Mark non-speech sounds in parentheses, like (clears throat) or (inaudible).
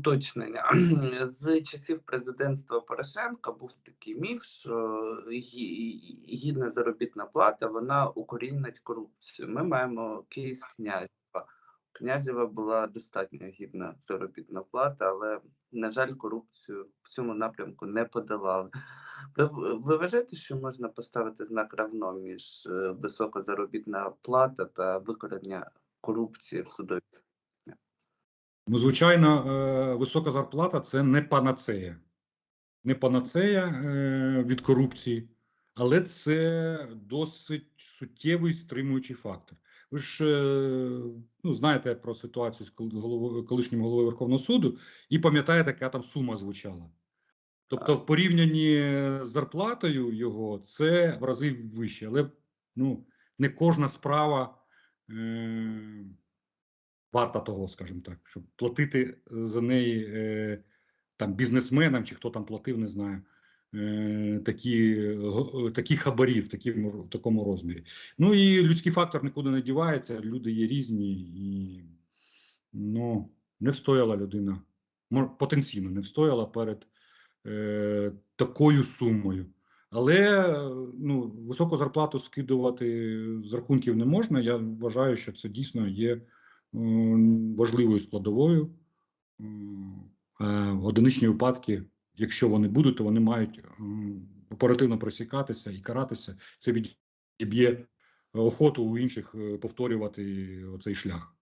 уточнення. (clears throat) З часів президентства Порошенка був такий міф, що гідна заробітна плата вона укорінить корупцію. Ми маємо кейс Князєва. У Князєва була достатньо гідна заробітна плата, але, на жаль, корупцію в цьому напрямку не подолали. Ви, ви вважаєте, що можна поставити знак равно між е, висока заробітна плата та викорення корупції в судовій Ну, звичайно, е, висока зарплата це не панацея. Не панацея е, від корупції, але це досить суттєвий стримуючий фактор. Ви ж е, ну, знаєте про ситуацію з колишнім головою Верховного суду і пам'ятаєте, яка там сума звучала. Тобто, в порівнянні з зарплатою його це в рази вище, але ну, не кожна справа. Е, варта того, скажімо так, щоб платити за неї е, там бізнесменам чи хто там платив, не знаю. е, Такі, такі хабарі в, такі, в такому розмірі. Ну і людський фактор нікуди не дівається, люди є різні, і ну, не встояла людина, потенційно не встояла перед е, такою сумою. Але е, ну, високу зарплату скидувати з рахунків не можна. Я вважаю, що це дійсно є важливою складовою. Е, Одиничні випадки, якщо вони будуть, то вони мають оперативно просікатися і каратися. Це відіб'є охоту у інших е, повторювати цей шлях.